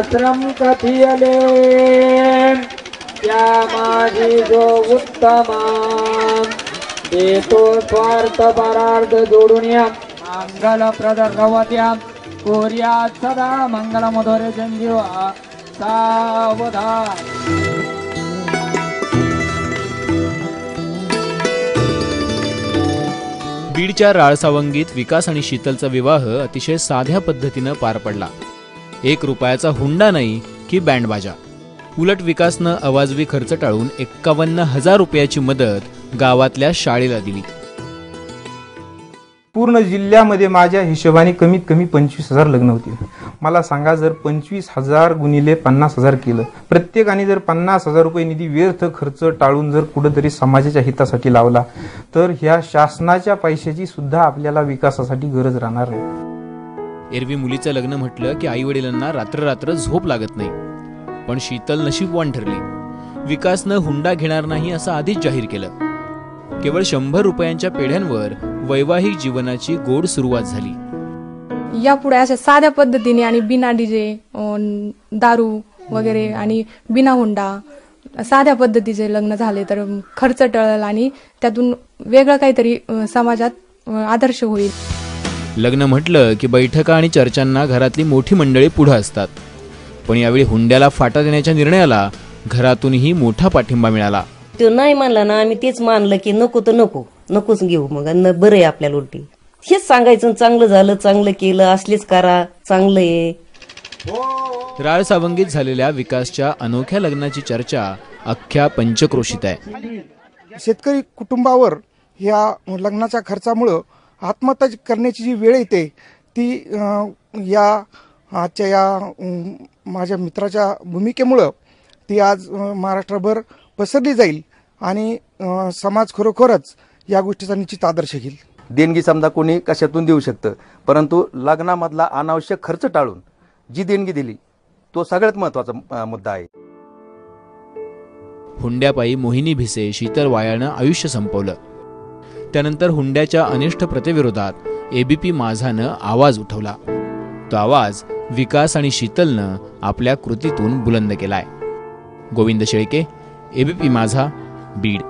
आश्रम कथियले. त्या माझी जो उत्तमा देतो स्वार्थ परार्थ जोडून या. मंगल प्रदर्शवत्या कोर्या सदा मंगल मधोरे संजीवा सावधान. बीडच्या राळसावंगीत विकास आणि शीतलचा विवाह अतिशय साध्या पद्धतीनं पार पडला. एक रुपयाचा हुंडा नाही की बँडबाजा. उलट विकासनं अवाजवी खर्च टाळून एक्कावन्न हजार रुपयाची मदत गावातल्या शाळेला दिली. पूर्ण जिल्ह्यामध्ये माझ्या हिशोबाने कमीत कमी पंचवीस हजार लग्न होतील. मला सांगा जर पंचवीस हजार गुणिले पन्नास हजार केलं प्रत्येकाने जर पन्नास हजार रुपये निधी व्यर्थ खर्च टाळून जर कुठंतरी समाजाच्या हितासाठी लावला तर ह्या शासनाच्या पैशाची सुद्धा आपल्याला विकासासाठी गरज राहणार आहे एरवी मुलीचं लग्न म्हटलं की आई वडिलांना रात्र रात्र झोप लागत नाही. पण शीतल नशीबवान ठरली. विकासनं हुंडा घेणार नाही असं आधीच जाहीर केलं. केवळ शंभर रुपयांच्या पेढ्यांवर वैवाहिक जीवनाची गोड सुरुवात झाली. यापुढे अशा साध्या पद्धतीने आणि बिना डीजे दारू वगैरे आणि बिना हुंडा साध्या पद्धतीचे लग्न झाले तर खर्च टळल आणि त्यातून वेगळं काहीतरी समाजात आदर्श होईल. लग्न म्हटलं की बैठका आणि चर्चांना घरातली मोठी मंडळी पुढं असतात. पण यावेळी हुंड्याला फाटा देण्याच्या निर्णयाला घरातूनही मोठा पाठिंबा मिळाला. तो नाही मानला ना आम्ही तेच मानलं की नको तर नको नकोच घेऊ मग बरं आहे आपल्याला उलटी. हेच सांगायचं चांगलं झालं चांगलं केलं असलीच करा चांगलं आहे. राळ सावंगीत झालेल्या विकासच्या अनोख्या लग्नाची चर्चा अख्ख्या पंचक्रोशीत आहे. शेतकरी कुटुंबावर या लग्नाच्या खर्चामुळं आत्महत्या करण्याची जी वेळ येते ती या आजच्या या माझ्या मित्राच्या भूमिकेमुळं ती आज महाराष्ट्रभर पसरली जाईल आणि समाज खरोखरच या गोष्टीचा निश्चित आदर्श घेईल. देणगी समजा कोणी कशातून देऊ शकतं? परंतु लग्नामधला अनावश्यक खर्च टाळून जी देणगी दिली तो सगळ्यात महत्त्वाचा मुद्दा आहे. हुंड्यापायी मोहिनी भिसे शीतल वायाळनं आयुष्य संपवलं. त्यानंतर हुंड्याच्या अनिष्ट प्रथेविरोधात एबीपी माझानं आवाज उठवला. तो आवाज विकास आणि शीतलनं आपल्या कृतीतून बुलंद केलाय. गोविंद शेळके एबीपी माझा बीड.